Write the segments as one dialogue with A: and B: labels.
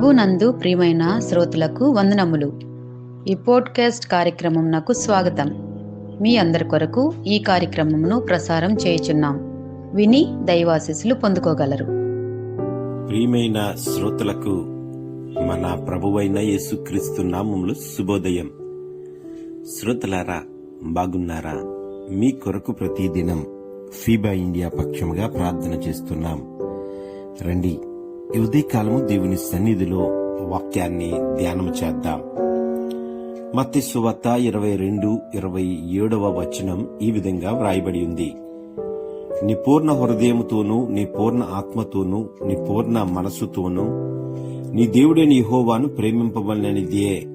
A: ప్రభు నందు ప్రియమైన శ్రోతలకు వందనములు. ఈ పోడ్కాస్ట్ కార్యక్రమం నాకు స్వాగతం. మీ అందరి కొరకు ఈ కార్యక్రమమును ప్రసారం చేయుచున్నాం. విని దైవాశీస్సులు పొందుకోగలరు.
B: ప్రియమైన శ్రోతలకు మన ప్రభువైన యేసుక్రీస్తు నామములు శుభోదయం. శ్రోతలారా బాగున్నారా? మీ కొరకు ప్రతిదినం ఫీబా ఇండియా పక్షముగా ప్రార్థన చేస్తున్నాం. రండి ఉదయకాలము దేవుని సన్నిధిలో వాక్యాన్ని ధ్యానం చేద్దాం. మత్తి సువత ఇరవై రెండు ఇరవై ఏడవ వచనం ఈ విధంగా వ్రాయబడి ఉంది. నీ పూర్ణ హృదయముతోనూ నీ పూర్ణ ఆత్మతోనూ నీ పూర్ణ మనసుతోనూ నీ దేవుడైన యహోవాను ప్రేమింపవలననిదే.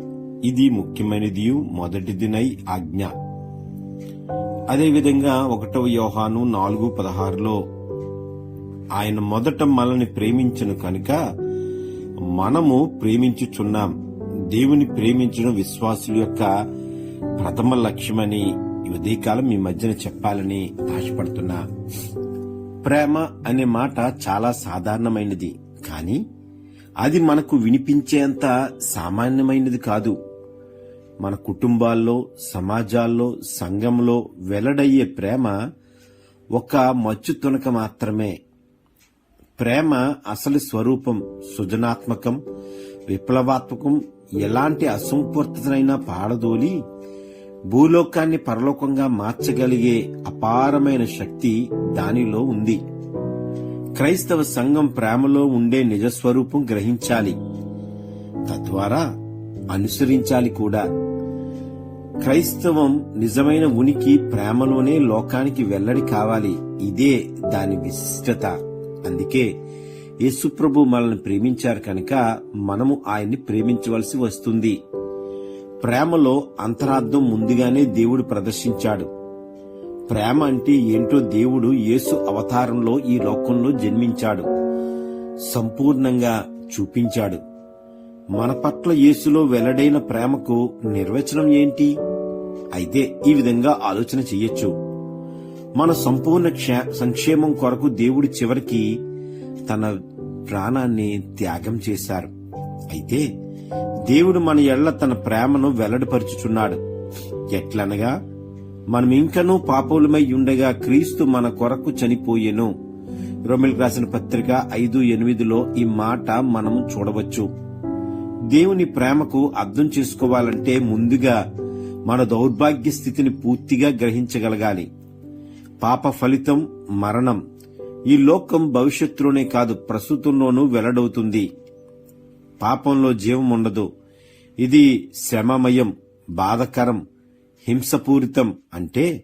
B: ఇది ముఖ్యమైనది మొదటిదినై ఆజ్ఞ. అదేవిధంగా ఒకటవ యోహాను నాలుగు పదహారులో ఆయన మొదట మనల్ని ప్రేమించను కనుక మనము ప్రేమించుచున్నాం. దేవుని ప్రేమించడం విశ్వాసుల యొక్క ప్రథమ లక్ష్యమని ఈ ఉదయకాలం మీ మధ్యన చెప్పాలని ఆశపడుతున్నా. ప్రేమ అనే మాట చాలా సాధారణమైనది కానీ అది మనకు వినిపించేంత సామాన్యమైనది కాదు. మన కుటుంబాల్లో సమాజాల్లో సంఘంలో వెల్లడయ్యే ప్రేమ ఒక మచ్చు తునక మాత్రమే. ప్రేమ అసలు స్వరూపం సృజనాత్మకం విప్లవాత్మకం ఎలాంటి అసంపూర్తనైనా పాడదోలి భూలోకాన్ని పరలోకంగా మార్చగలిగే అపారమైన శక్తి దానిలో ఉంది. క్రైస్తవ సంఘం ప్రేమలో ఉండే నిజస్వరూపం గ్రహించాలి. తద్వారా అనుసరించాలి కూడా. క్రైస్తవం నిజమైన ఉనికి ప్రేమలోనే లోకానికి వెల్లడి కావాలి. ఇదే దాని విశిష్టత. అందుకే యేసుప్రభు మనల్ని ప్రేమించారు కనుక మనము ఆయన్ని ప్రేమించవలసి వస్తుంది. ప్రేమలో అంతరార్థం ముందుగానే దేవుడు ప్రదర్శించాడు. ప్రేమ అంటే ఏంటో దేవుడు యేసు అవతారంలో ఈ లోకంలో జన్మించాడు. సంపూర్ణంగా చూపించాడు. మన పట్ల యేసులో వెల్లడైన ప్రేమకు నిర్వచనం ఏంటి? అయితే ఈ విధంగా ఆలోచన చెయ్యొచ్చు మన సంపూర్ణ క్షే- సంక్షేమం కొరకు దేవుడు చివరికి తన ప్రాణాన్ని త్యాగం చేశారు. అయితే దేవుడు మన ఎళ్ళ తన ప్రేమను వెల్లడిపరుచుచున్నాడు. ఎట్లనగా మనం ఇంకనూ పాపములమై ఉండగా క్రీస్తు మన కొరకు చనిపోయెను. రొమిల్ రాసిన పత్రిక ఐదు ఎనిమిదిలో ఈ మాట మనం చూడవచ్చు. దేవుని ప్రేమకు అర్థం చేసుకోవాలంటే ముందుగా మన దౌర్భాగ్య స్థితిని పూర్తిగా గ్రహించగలగాలి. పాప ఫలితం మరణం. ఈ లోకం భవిష్యత్తులోనే కాదు ప్రస్తుతంలోనూ వెల్లడవుతుంది. పాపంలో జీవం ఉండదు. ఇది శ్రమమయం బాధకరం హింసపూరితం అంటే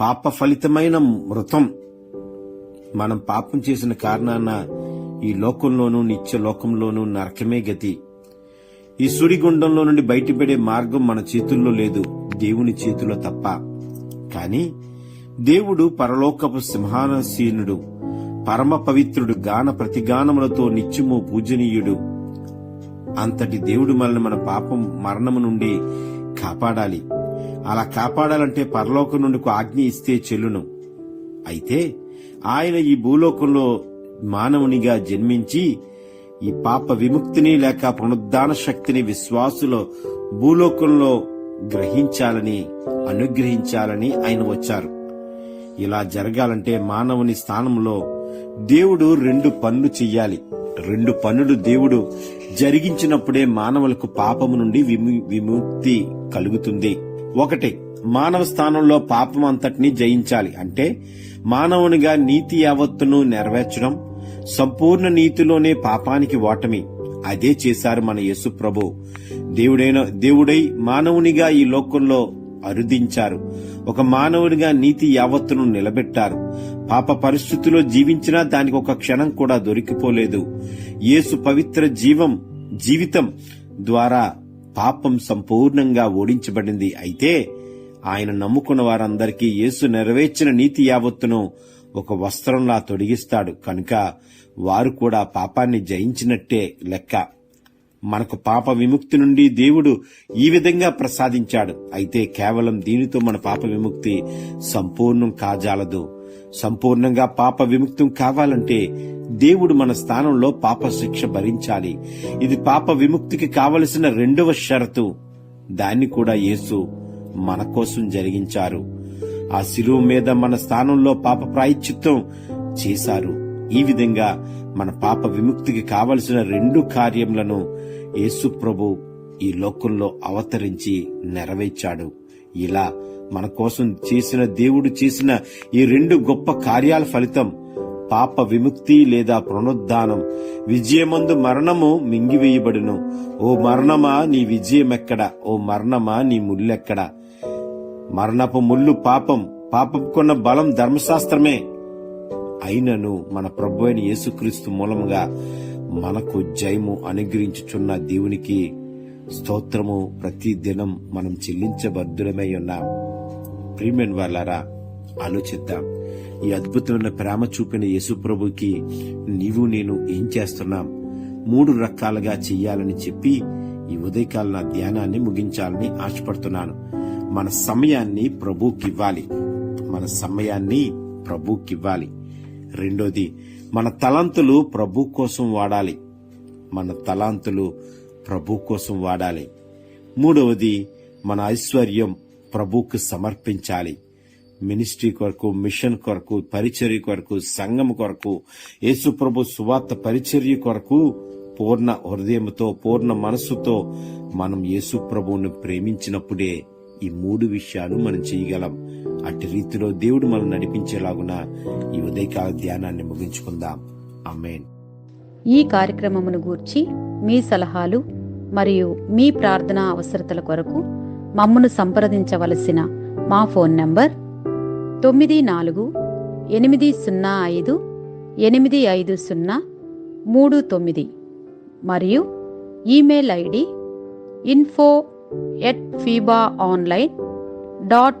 B: పాప ఫలితమైన మృతం. మనం పాపం చేసిన కారణాన ఈ లోకంలోనూ నిత్య లోకంలోనూ నరకమే గతి. ఈ సుడిగుండంలో నుండి బయటపడే మార్గం మన చేతుల్లో లేదు దేవుని చేతిలో తప్ప. కానీ దేవుడు పరలోకపు సింహానసీనుడు పరమ పవిత్రుడు గాన ప్రతిగానములతో నిత్యము పూజనీయుడు. అంతటి దేవుడు మనల్ని మన పాపం మరణము నుండి కాపాడాలి. అలా కాపాడాలంటే పరలోకం నుండి ఆజ్ఞ ఇస్తే చెల్లును. అయితే ఆయన ఈ భూలోకంలో మానవునిగా జన్మించి ఈ పాప విముక్తిని లేక పునరుద్ధాన శక్తిని విశ్వాసులో భూలోకంలో గ్రహించాలని అనుగ్రహించాలని ఆయన వచ్చారు. ఇలా జరగాలంటే మానవుని స్థానంలో దేవుడు రెండు పనులు చెయ్యాలి. రెండు పనులు దేవుడు జరిగించినప్పుడే మానవులకు పాపము నుండి విము- విముక్తి కలుగుతుంది. ఒకటి మానవ స్థానంలో పాపం అంతటిని జయించాలి. అంటే మానవునిగా నీతి యావత్తును నెరవేర్చడం సంపూర్ణ నీతిలోనే పాపానికి ఓటమి. అదే చేశారు మన యేసు ప్రభు. దేవుడైన దేవుడై మానవునిగా ఈ లోకంలో అరుదించారు. ఒక మానవునిగా నీతి యావత్తును నిలబెట్టారు. పాప పరిస్థితిలో జీవించినా దానికి ఒక క్షణం కూడా దొరికిపోలేదు. యేసు పవిత్ర జీవం జీవితం ద్వారా పాపం సంపూర్ణంగా ఓడించబడింది. అయితే ఆయన నమ్ముకున్న వారందరికీ యేసు నెరవేర్చిన నీతి యావత్తును ఒక వస్త్రంలా తొడిగిస్తాడు. కనుక వారు కూడా పాపాన్ని జయించినట్టే లెక్క. మనకు పాప విముక్తి నుండి దేవుడు ఈ విధంగా ప్రసాదించాడు. అయితే కేవలం దీనితో మన పాప విముక్తి సంపూర్ణం కాజాలదు. సంపూర్ణంగా పాప విముక్తం కావాలంటే దేవుడు మన స్థానంలో పాప శిక్ష భరించాలి. ఇది పాప విముక్తికి కావలసిన రెండవ షరతు. దాన్ని కూడా యేసు మన కోసం జరిగించారు. ఆ శిలువు మీద మన స్థానంలో పాప ప్రాయశ్చిత్తం చేశారు. ఈ విధంగా మన పాప విముక్తికి కావలసిన రెండు కార్యములను యేసు ప్రభు ఈ లోకంలో అవతరించి నెరవేర్చాడు. ఇలా మన కోసం చేసిన దేవుడు చేసిన ఈ రెండు గొప్ప కార్యాల ఫలితం పాప విముక్తి లేదా పునరుద్ధానం. విజయమందు మరణము మింగివేయబడును. ఓ మరణమా నీ విజయమెక్కడ? ఓ మరణమా నీ ముల్లెక్కడ? మరణపు ముళ్ళు పాపం. పాపం కొన్న బలం ధర్మశాస్త్రమే. అయినను మన ప్రభు అయిన యేసుక్రీస్తు మూలముగా మనకు జయము అనుగ్రహించుచున్న దేవునికి స్తోత్రము. ప్రతి దినం మనం చెల్లించబద్ధులమై ఉన్నాం. ప్రియమైన వాళ్ళారా ఆలోచిద్దాం. ఈ అద్భుతమైన ప్రేమ చూపిన యేసుప్రభుకి నీవు నేను ఏం చేస్తున్నాం? మూడు రకాలుగా చెయ్యాలని చెప్పి ఈ ఉదయకాల నా ధ్యానాన్ని ముగించాలని ఆశపడుతున్నాను. మన సమయాన్ని ప్రభుకివ్వాలి. మన సమయాన్ని ప్రభుకివ్వాలి. రెండోది మన తలంతులు ప్రభు కోసం వాడాలి. మన తలాంతులు ప్రభు కోసం వాడాలి. మూడవది మన ఐశ్వర్యం ప్రభుకు సమర్పించాలి. మినిస్ట్రీ కొరకు మిషన్ కొరకు పరిచర్య కొరకు సంఘం కొరకు యేసుప్రభు సువార్త పరిచర్య కొరకు పూర్ణ హృదయంతో పూర్ణ మనస్సుతో మనం యేసుప్రభువును ప్రేమించినప్పుడే ఈ మూడు విషయాలు మనం చేయగలం. అట్టి రీతిలో దేవుడు మనం నడిపించేలాగున ఈ ఉదయకాల ధ్యానాన్ని ముగించుకుందాం. అమ్మేన్
A: ఈ కార్యక్రమమును గూర్చి మీ సలహాలు మరియు మీ ప్రార్థనా అవసరతల కొరకు మమ్మను సంప్రదించవలసిన మా ఫోన్ నంబర్ తొమ్మిది నాలుగు ఎనిమిది సున్నా ఐదు ఎనిమిది ఐదు సున్నా మూడు తొమ్మిది మరియు email ID info at FIBA online dot